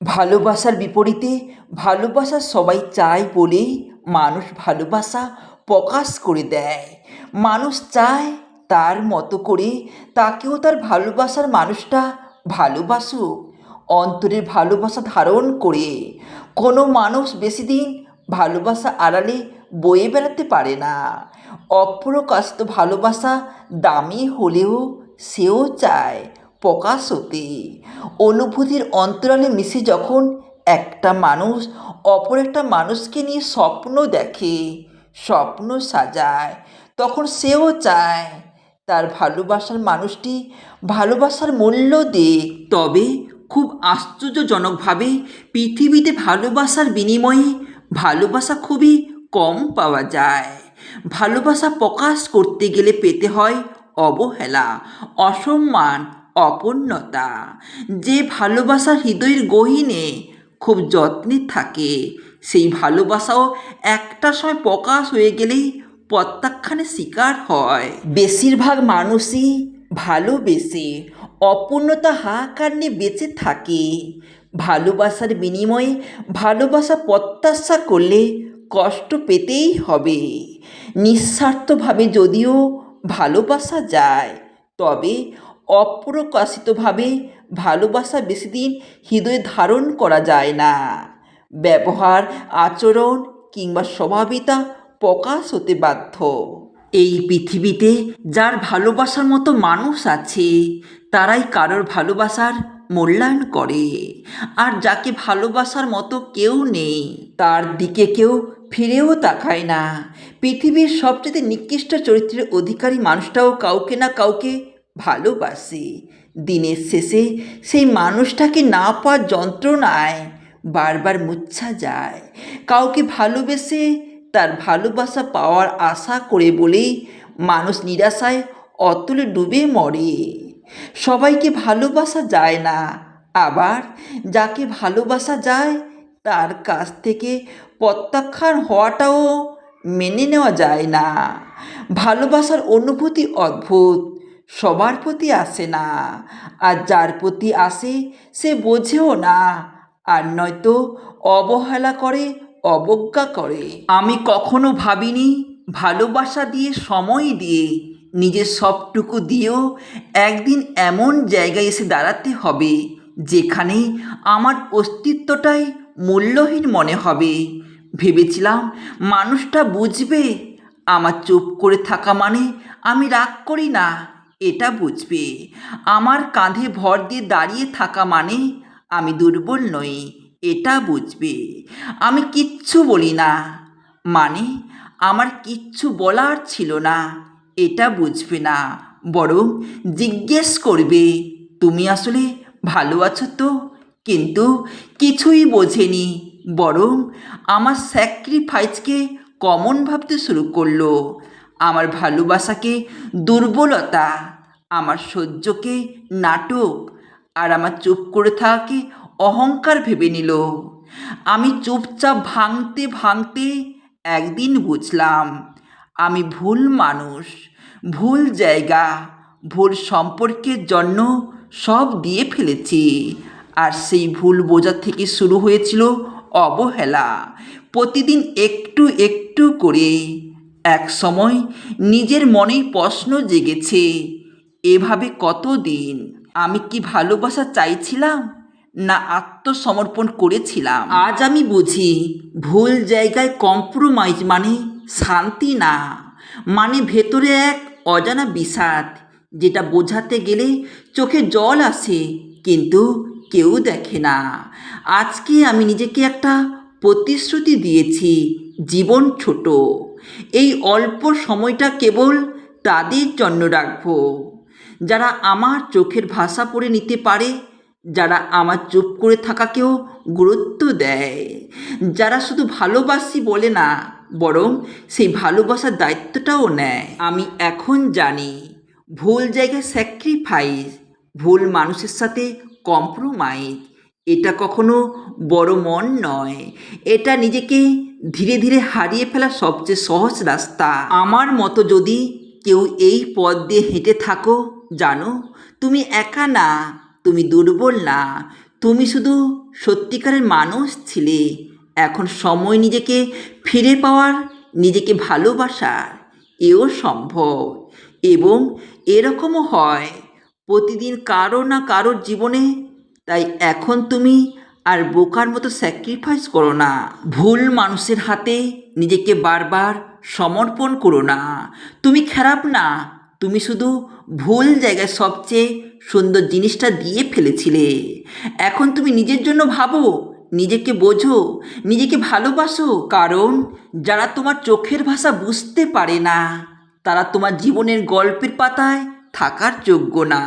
ভালোবাসার বিপরীতে ভালোবাসা সবাই চায় বলেই মানুষ ভালোবাসা প্রকাশ করে দেয়। মানুষ চায় তার মতো করে তাকেও তার ভালোবাসার মানুষটা ভালোবাসুক। অন্তরের ভালোবাসা ধারণ করে কোনো মানুষ বেশি দিন ভালোবাসা আড়ালে বয়ে বেড়াতে পারে না। অপ্রকাশিত ভালোবাসা দামি হলেও সেও চায় প্রকাশ হতে অনুভূতির অন্তরালে মিশে যখন একটা মানুষ অপর একটা মানুষকে নিয়ে স্বপ্ন দেখে, স্বপ্ন সাজায়, তখন সেও চায় তার ভালোবাসার মানুষটি ভালোবাসার মূল্য দিক। তবে খুব আশ্চর্যজনকভাবে পৃথিবীতে ভালোবাসার বিনিময়ে ভালোবাসা খুবই কম পাওয়া যায়। ভালোবাসা প্রকাশ করতে গেলে পেতে হয় অবহেলা, অসম্মান অপূর্ণতা। যে ভালোবাসা হৃদয়ের গহীনে খুব যত্নে থাকে, সেই ভালোবাসাও একটা সময় প্রকাশ হয়ে গেলেই প্রত্যাখ্যানের শিকার হয়। বেশিরভাগ মানুষই ভালোবেসে অপূর্ণতা হাহাকার নিয়ে বেঁচে থাকে। ভালোবাসার বিনিময়ে ভালোবাসা প্রত্যাশা করলে কষ্ট পেতেই হবে। নিঃস্বার্থভাবে যদিও ভালোবাসা যায়, তবে অপ্রকাশিতভাবে ভালোবাসা বেশি দিন হৃদয়ে ধারণ করা যায় না। ব্যবহার, আচরণ কিংবা স্বভাবিতা প্রকাশ হতে বাধ্য। এই পৃথিবীতে যার ভালোবাসার মতো মানুষ আছে, তারাই কারোর ভালোবাসার মূল্যায়ন করে। আর যাকে ভালোবাসার মতো কেউ নেই, তার দিকে কেউ ফিরেও তাকায় না। পৃথিবীর সবচেয়ে নিকৃষ্ট চরিত্রের অধিকারী মানুষটাও কাউকে না কাউকে ভালোবাসে। দিনের শেষে সেই মানুষটাকে না পাওয়ার যন্ত্রণায় বারবার মুচ্ছা যায়। কাউকে ভালোবেসে তার ভালোবাসা পাওয়ার আশা করে বলেই মানুষ নিরাশায় অতলে ডুবে মরে। সবাইকে ভালোবাসা যায় না, আবার যাকে ভালোবাসা যায় তার কাছ থেকে প্রত্যাখ্যান হওয়াটাও মেনে নেওয়া যায় না। ভালোবাসার অনুভূতি অদ্ভুত সবার প্রতি আসে না। আর যার প্রতি আসে, সে বোঝেও না। আর নয়তো অবহেলা করে, অবজ্ঞা করে। আমি কখনো ভাবিনি, ভালোবাসা দিয়ে সময় দিয়ে, নিজের সবটুকু দিয়েও একদিন এমন জায়গায় এসে দাঁড়াতে হবে, যেখানে আমার অস্তিত্বটাই মূল্যহীন মনে হবে। ভেবেছিলাম, মানুষটা বুঝবে, আমার চুপ করে থাকা মানে আমি রাগ করি না। এটা বুঝবে। আমার কাঁধে ভর দিয়ে দাঁড়িয়ে থাকা মানে আমি দুর্বল নই, এটা বুঝবে। আমি কিচ্ছু বলি না মানে আমার কিচ্ছু বলার ছিল না, এটা বুঝবে না। বরং জিজ্ঞেস করবে, তুমি আসলে ভালো আছো তো? কিন্তু কিছুই বোঝেনি, বরং আমার স্যাক্রিফাইসকে কমন ভাবতে শুরু করল। আমার ভালোবাসাকে, দুর্বলতা, আমার সহ্যকে নাটক আর আমার চুপ করে থাকাকে অহংকার ভেবে নিল। আমি চুপচাপ ভাঙতে ভাঙতে একদিন বুঝলাম, আমি ভুল মানুষ, ভুল জায়গা, ভুল সম্পর্কের জন্য সব দিয়ে ফেলেছি আর সেই ভুল বোঝা থেকে শুরু হয়েছিল অবহেলা। প্রতিদিন একটু একটু করে এক সময় নিজের মনেই প্রশ্ন জেগেছে, এভাবে কতদিন? আমি কি ভালোবাসা চাইছিলাম? না আত্মসমর্পণ করেছিলাম? আজ আমি বুঝি, ভুল জায়গায় কম্প্রোমাইজ মানে শান্তি না। মানে ভেতরে এক অজানা বিষাদ, যেটা বোঝাতে গেলে চোখে জল আসে, কিন্তু কেউ দেখে না। আজকে আমি নিজেকে একটা প্রতিশ্রুতি দিয়েছি, জীবন ছোট। এই অল্প সময়টা কেবল তাদের জন্য রাখব। যারা আমার চোখের ভাষা পড়ে নিতে পারে, যারা আমার চুপ করে থাকাকেও গুরুত্ব দেয়। যারা শুধু ভালোবাসি বলে না, বরং সেই ভালোবাসার দায়িত্বটাও নেয়। আমি এখন জানি, ভুল জায়গায় স্যাক্রিফাইস ভুল মানুষের সাথে কম্প্রোমাইজ এটা কখনো বড় মন নয়। এটা নিজেকে ধীরে ধীরে হারিয়ে ফেলা সবচেয়ে সহজ রাস্তা। আমার মতো যদি কেউ এই পথ দিয়ে হেঁটে থাকো, জানো, তুমি একা না, তুমি দুর্বল না, তুমি শুধু সত্যিকারের মানুষ ছিলে। এখন সময় নিজেকে ফিরে পাওয়ার, নিজেকে ভালোবাসার, এও সম্ভব। এবং এরকমও হয়, প্রতিদিন কারও না কারোর জীবনে তাই এখন তুমি আর বোকার মতো স্যাক্রিফাইস করো না। ভুল মানুষের হাতে নিজেকে বারবার সমর্পণ করো না। তুমি খারাপ না, তুমি শুধু ভুল জায়গায় সবচেয়ে সুন্দর জিনিসটা দিয়ে ফেলেছিলে। এখন তুমি নিজের জন্য ভাবো, নিজেকে বোঝো, নিজেকে ভালোবাসো, কারণ যারা তোমার চোখের ভাষা বুঝতে পারে না, তারা তোমার জীবনের গল্পের পাতায় থাকার যোগ্য না।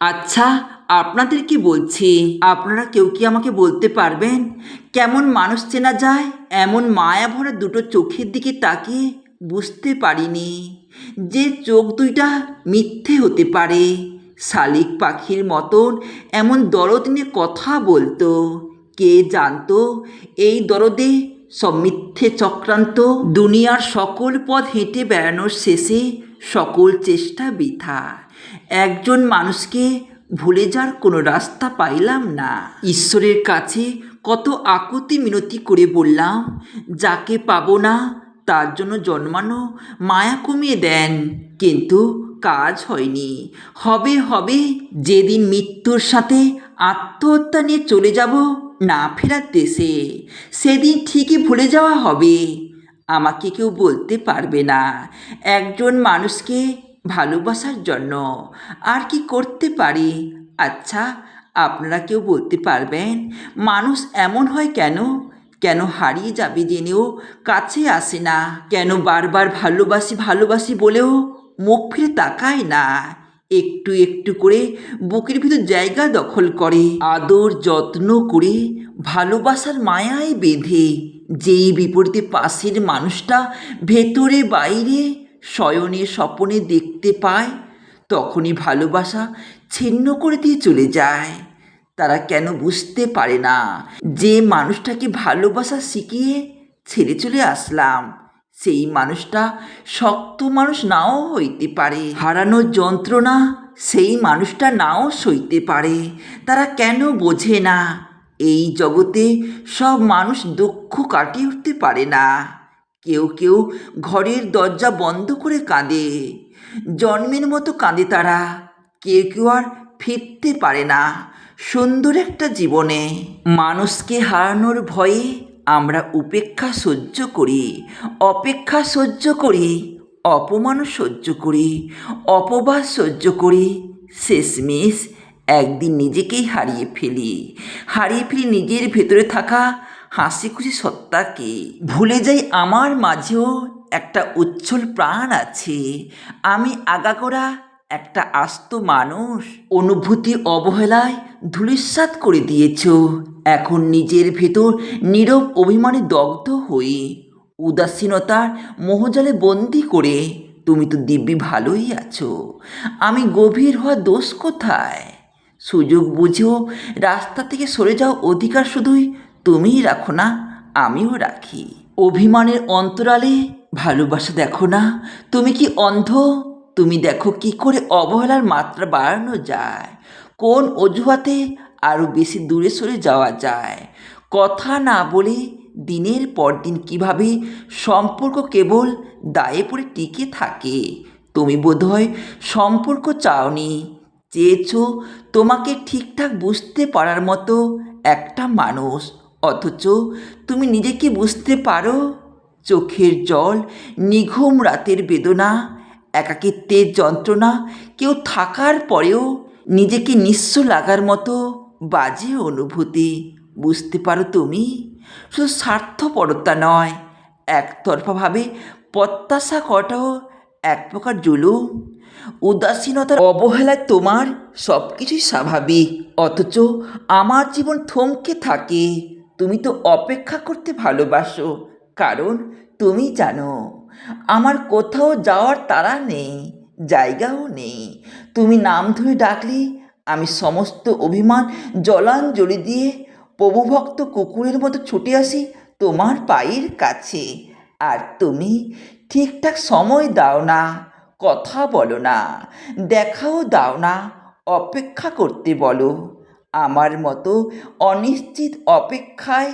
আচ্ছা আপনাদের কি বলছি? আপনারা কেউ কি আমাকে বলতে পারবেন? কেমন মানুষ চেনা যায়? এমন মায়া ভরা দুটো চোখের দিকে তাকিয়ে বুঝতে পারিনি যে চোখ দুইটা মিথ্যে হতে পারে। শালিক পাখির মতন এমন দরদ নিয়ে কথা বলতো। কে জানতো? এই দরদে সব মিথ্যে চক্রান্ত দুনিয়ার সকল পথ হেঁটে বেড়ানোর শেষে সকল চেষ্টা বৃথা। একজন মানুষকে ভুলে যাওয়ার কোনো রাস্তা পাইলাম না। ঈশ্বরের কাছে কত আকুতি মিনতি করে বললাম, যাকে পাবো না, তার জন্য জন্মানো মায়া কমিয়ে দেন। কিন্তু কাজ হয়নি। হবে হবে, যেদিন মৃত্যুর সাথে আত্মহত্যা নিয়ে চলে যাব না ফেরার দেশে, সেদিন ঠিকই ভুলে যাওয়া হবে। আমাকে কেউ বলতে পারবে না। একজন মানুষকে ভালোবাসার জন্য। আর কি করতে পারি? আচ্ছা আপনারা কেউ বলতে পারবেন, মানুষ এমন হয় কেন? কেন হারিয়ে যাবে জেনেও কাছে আসে না। কেন বারবার ভালোবাসি ভালোবাসি বলেও মুখ ফিরে তাকায় না? একটু একটু করে বুকের ভিতর জায়গা দখল করে। আদর, যত্ন করে ভালোবাসার মায়ায় বেঁধে। যেই বিপরীতে পাশের মানুষটা ভেতরে, বাইরে শয়নে স্বপনে দেখতে পায়, তখনই ভালোবাসা ছিন্ন করে দিয়ে চলে যায়। তারা কেন বুঝতে পারে না যে মানুষটাকে ভালোবাসা শিখিয়ে ছেড়ে চলে আসলাম। সেই মানুষটা শক্ত মানুষ নাও হইতে পারে, হারানোর যন্ত্রণা সেই মানুষটা নাও সইতে পারে। তারা কেন বোঝে না, এই জগতে সব মানুষ দুঃখ কাটিয়ে উঠতে পারে না। কেউ কেউ ঘরের দরজা বন্ধ করে কাঁদে। জন্মের মতো কাঁদে তারা। কেউ কেউ আর ফিরতে পারে না। সুন্দর একটা জীবনে। মানুষকে হারানোর ভয়ে আমরা উপেক্ষা সহ্য করি। অপেক্ষা সহ্য করি। অপমানও সহ্য করি। অপবাদ সহ্য করি। শেষমেশ একদিন নিজেকেই হারিয়ে ফেলি। হারিয়ে ফেলি নিজের ভেতরে থাকা হাসি খুশি সত্তাকে ভুলে যাই আমার মাঝেও একটা উচ্ছল প্রাণ আছে। আমি আগাগোড়া একটা আস্ত মানুষ। অনুভূতি অবহেলায় ধূলিসাৎ করে দিয়েছ। এখন নিজের ভেতর নীরব অভিমানে দগ্ধ হয়ে উদাসীনতার মোহজালে বন্দি করে তুমি তো দিব্যি ভালোই আছো। আমি গভীর হওয়া দোষ কোথায়? সুযোগ বুঝেও রাস্তা থেকে সরে যাও অধিকার শুধুই তুমিই রাখো না, আমিও রাখি। অভিমানের অন্তরালে ভালোবাসা দেখো না, তুমি কি অন্ধ? তুমি দেখো কি করে অবহেলার মাত্রা বাড়ানো যায়। কোন অজুহাতে আরও বেশি দূরে সরে যাওয়া যায়? কথা না বলে দিনের পর দিন কীভাবে সম্পর্ক কেবল দায়ে পড়ে টিকে থাকে? তুমি বোধহয় সম্পর্ক চাওনি, চেয়েছো তোমাকে ঠিকঠাক বুঝতে পারার মতো একটা মানুষ। অথচ তুমি নিজেকে বুঝতে পারো, চোখের জল, নিঘুম রাতের বেদনা, একাকিত্বের যন্ত্রণা, কেউ থাকার পরেও নিজেকে নিঃস্ব লাগার মতো বাজে অনুভূতি, বুঝতে পারো তুমি? শুধু স্বার্থপরতা নয়, একতরফাভাবে প্রত্যাশা করাটাও এক প্রকার জুলুম। উদাসীনতার অবহেলায় তোমার সব কিছুই স্বাভাবিক, অথচ আমার জীবন থমকে থাকে। তুমি তো অপেক্ষা করতে ভালোবাসো, কারণ তুমি জানো, আমার কোথাও যাওয়ার তাড়া নেই, জায়গাও নেই। তুমি নাম ধরে ডাকলে আমি সমস্ত অভিমান জলাঞ্জলি দিয়ে প্রভুভক্ত কুকুরের মতো ছুটে আসি তোমার পায়ের কাছে। আর তুমি ঠিকঠাক সময় দাও না, কথা বলো না, দেখাও দাও না, অপেক্ষা করতে বলো। আমার মতো অনিশ্চিত অপেক্ষায়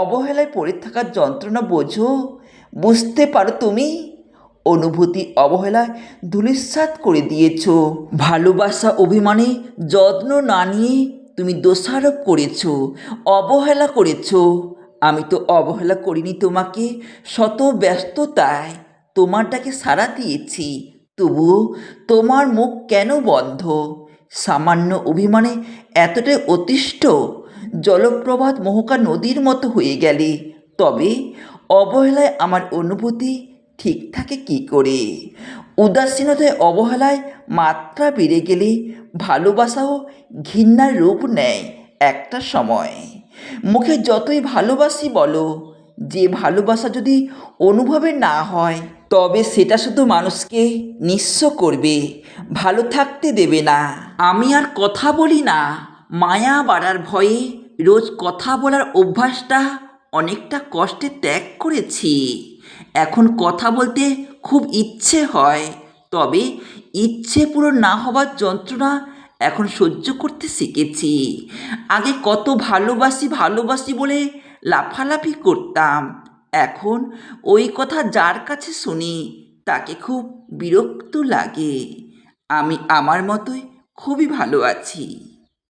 অবহেলায় পড়ে থাকার যন্ত্রণা বোঝো। বুঝতে পারো তুমি? অনুভূতি অবহেলায় ধূলিসাৎ করে দিয়েছ। ভালোবাসা অভিমানে যত্ন না নিয়ে তুমি দোষারোপ করেছ, অবহেলা করেছ। আমি তো অবহেলা করিনি তোমাকে, শত ব্যস্ততায় তোমার ডাকে সাড়া দিয়েছি। তবুও তোমার মুখ কেন বন্ধ? সামান্য অভিমানে এতটাই অতিষ্ঠ জলপ্রপাত মোহকা নদীর মতো হয়ে গেলে। তবে অবহেলায় আমার অনুভূতি ঠিক থাকে কী করে? উদাসীনতায় অবহেলায় মাত্রা বেড়ে গেলে ভালোবাসাও ঘৃণার রূপ নেয় একটা সময়। মুখে যতই ভালোবাসি বলো, যে ভালোবাসা যদি অনুভবে না হয় তবে সেটা শুধু মানুষকে নিঃস্ব করবে, ভালো থাকতে দেবে না। আমি আর কথা বলি না। মায়া বাড়ার ভয়ে রোজ কথা বলার অভ্যাসটা অনেকটা কষ্টে ত্যাগ করেছি। এখন কথা বলতে খুব ইচ্ছে হয়, তবে ইচ্ছে পুরো না হবার যন্ত্রণা এখন সহ্য করতে শিখেছি। আগে কত ভালোবাসি ভালোবাসি বলে লাফালাফি করতাম এখন ওই কথা যার কাছে শুনি, তাকে খুব বিরক্ত লাগে। আমি আমার মতোই খুবই ভালো আছি।